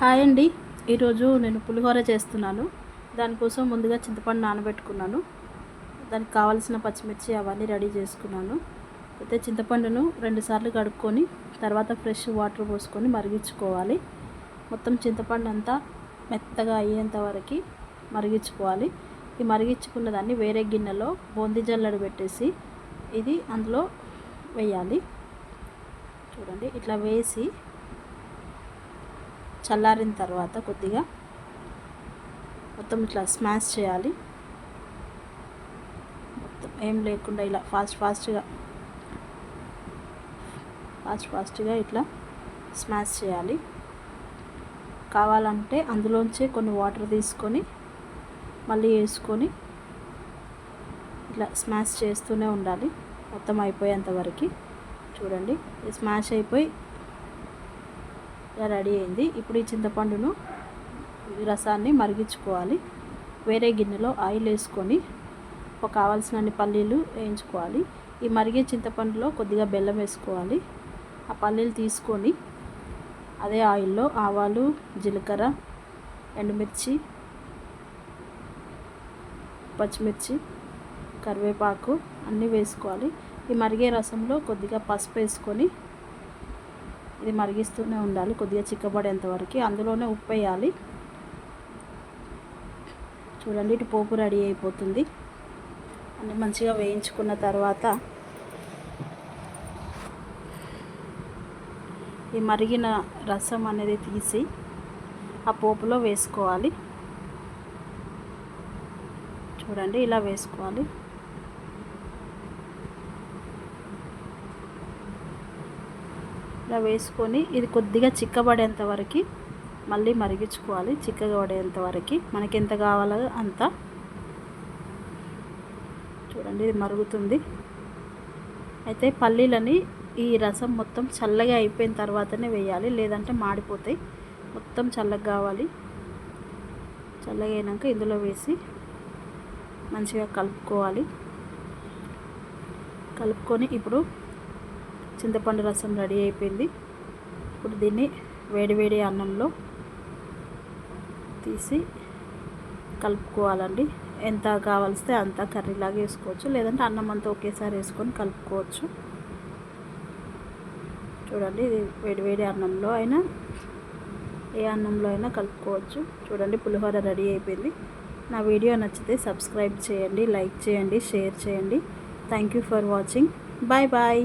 Hi అండి. ఈరోజు నేను పులిహోర చేస్తున్నాను. దానికోసం ముందుగా చింతపండు నానబెట్టుకున్నాను. దానికి కావాల్సిన పచ్చిమిర్చి అవన్నీ రెడీ చేసుకున్నాను. అయితే చింతపండును రెండుసార్లు కడుక్కొని తర్వాత ఫ్రెష్ వాటర్ పోసుకొని మరిగించుకోవాలి. మొత్తం చింతపండు అంతా మెత్తగా అయ్యేంత వరకు మరిగించుకోవాలి. ఈ మరిగించుకున్న దాన్ని వేరే గిన్నెలో బూందీ జల్లడు పెట్టేసి ఇది అందులో వేయాలి. చూడండి ఇట్లా వేసి చల్లారిన తర్వాత కొద్దిగా మొత్తం ఇట్లా స్మాష్ చేయాలి. మొత్తం ఏం లేకుండా ఇలా ఫాస్ట్ ఫాస్ట్గా ఫాస్ట్ ఫాస్ట్గా ఇట్లా స్మాష్ చేయాలి. కావాలంటే అందులోంచి కొన్ని వాటర్ తీసుకొని మళ్ళీ వేసుకొని ఇట్లా స్మాష్ చేస్తూనే ఉండాలి. మొత్తం అయిపోయేంత వరకు చూడండి. స్మాష్ అయిపోయి రెడీ అయింది. ఇప్పుడు ఈ చింతపండును రసాన్ని మరిగించుకోవాలి. వేరే గిన్నెలో ఆయిల్ వేసుకొని ఒక కావాల్సినన్ని పల్లీలు వేయించుకోవాలి. ఈ మరిగే చింతపండులో కొద్దిగా బెల్లం వేసుకోవాలి. ఆ పల్లీలు తీసుకొని అదే ఆయిల్లో ఆవాలు జీలకర్ర ఎండుమిర్చి పచ్చిమిర్చి కరివేపాకు అన్నీ వేసుకోవాలి. ఈ మరిగే రసంలో కొద్దిగా పసుపు వేసుకొని ఇది మరిగిస్తూనే ఉండాలి కొద్దిగా చిక్కబడేంత వరకు. అందులోనే ఉప్పు వేయాలి. చూడండి ఇటు పోపు రెడీ అయిపోతుంది. అన్ని మంచిగా వేయించుకున్న తర్వాత ఈ మరిగిన రసం అనేది తీసి ఆ పోపులో వేసుకోవాలి. చూడండి ఇలా వేసుకోవాలి. ఇలా వేసుకొని ఇది కొద్దిగా చిక్కబడేంత వరకు మళ్ళీ మరిగించుకోవాలి చిక్కగా పడేంత వరకు. మనకి ఎంత కావాలో అంత. చూడండి ఇది మరుగుతుంది. అయితే పల్లీలని ఈ రసం మొత్తం చల్లగా అయిపోయిన తర్వాతనే వేయాలి లేదంటే మాడిపోతాయి. మొత్తం చల్లగా కావాలి. చల్లగా అయినాక ఇందులో వేసి మంచిగా కలుపుకోవాలి. కలుపుకొని ఇప్పుడు చింతపండు రసం రెడీ అయిపోయింది. ఇప్పుడు దీన్ని వేడివేడి అన్నంలో తీసి కలుపుకోవాలండి. ఎంత కావాల్స్తే అంత కర్రీలాగా వేసుకోవచ్చు. లేదంటే అన్నం అంతా ఒకేసారి వేసుకొని కలుపుకోవచ్చు. చూడండి ఇది వేడివేడి అన్నంలో అయినా ఏ అన్నంలో అయినా కలుపుకోవచ్చు. చూడండి పులిహోర రెడీ అయిపోయింది. నా వీడియో నచ్చితే సబ్స్క్రైబ్ చేయండి లైక్ చేయండి షేర్ చేయండి. Thank you for watching bye bye